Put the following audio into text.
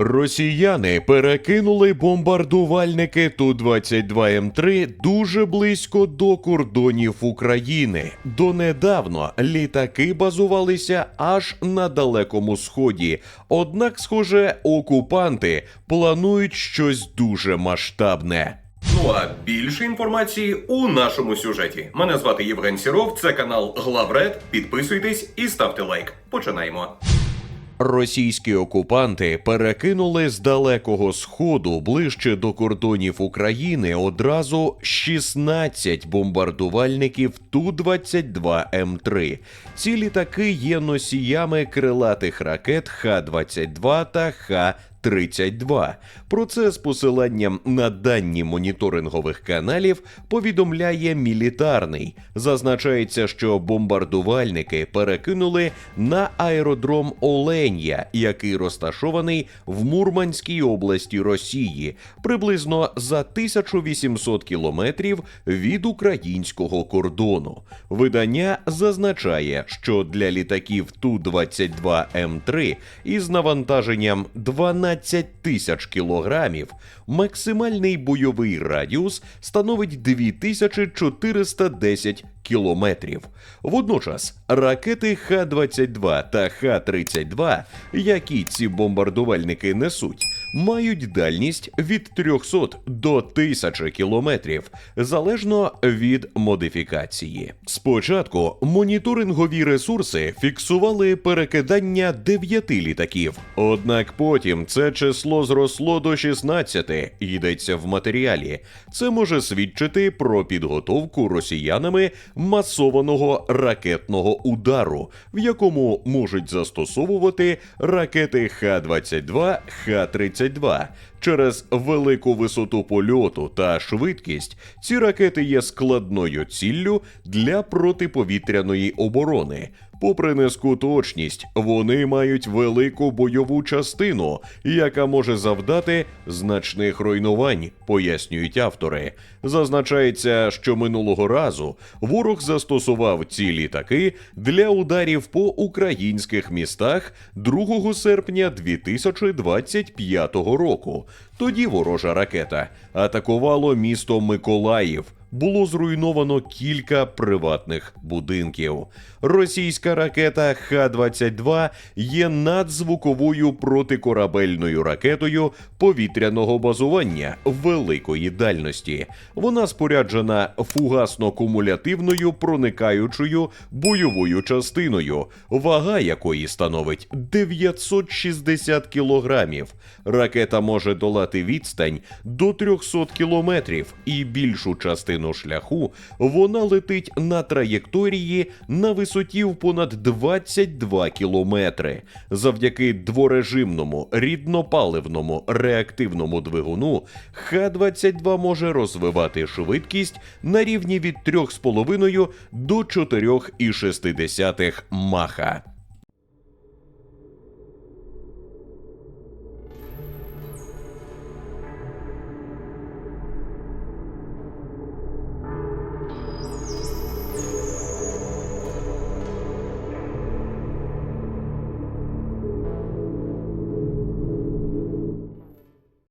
Росіяни перекинули бомбардувальники Ту-22М3 дуже близько до кордонів України. Донедавно літаки базувалися аж на далекому сході. Однак, схоже, окупанти планують щось дуже масштабне. Ну а більше інформації у нашому сюжеті. Мене звати Євген Сіров, це канал Главред. Підписуйтесь і ставте лайк. Починаємо. Російські окупанти перекинули з далекого сходу ближче до кордонів України одразу 16 бомбардувальників Ту-22М3. Ці літаки є носіями крилатих ракет Х-22 та Х. 32. Про це з посиланням на дані моніторингових каналів повідомляє мілітарний. Зазначається, що бомбардувальники перекинули на аеродром Оленя, який розташований в Мурманській області Росії, приблизно за 1800 кілометрів від українського кордону. Видання зазначає, що для літаків Ту-22М3 із навантаженням 12 тисяч кілограмів максимальний бойовий радіус становить 2410 кілометрів. Водночас ракети Х-22 та Х-32, які ці бомбардувальники несуть, мають дальність від 300 до 1000 кілометрів залежно від модифікації. Спочатку моніторингові ресурси фіксували перекидання 9 літаків, однак потім це число зросло до 16, йдеться в матеріалі. Це може свідчити про підготовку росіянами масованого ракетного удару, в якому можуть застосовувати ракети Х-22, Х-32. Через велику висоту польоту та швидкість ці ракети є складною ціллю для протиповітряної оборони. Попри низьку точність, вони мають велику бойову частину, яка може завдати значних руйнувань, пояснюють автори. Зазначається, що минулого разу ворог застосував ці літаки для ударів по українських містах 2 серпня 2025 року. Тоді ворожа ракета атакувало місто Миколаїв. Було зруйновано кілька приватних будинків. Російська ракета Х-22 є надзвуковою протикорабельною ракетою повітряного базування великої дальності. Вона споряджена фугасно-кумулятивною проникаючою бойовою частиною, вага якої становить 960 кілограмів. Ракета може долати відстань до 300 кілометрів і більшу частину шляху вона летить на траєкторії на висоті в понад 22 кілометри. Завдяки дворежимному ріднопаливному реактивному двигуну Х-22 може розвивати швидкість на рівні від 3,5 до 4,6 маха.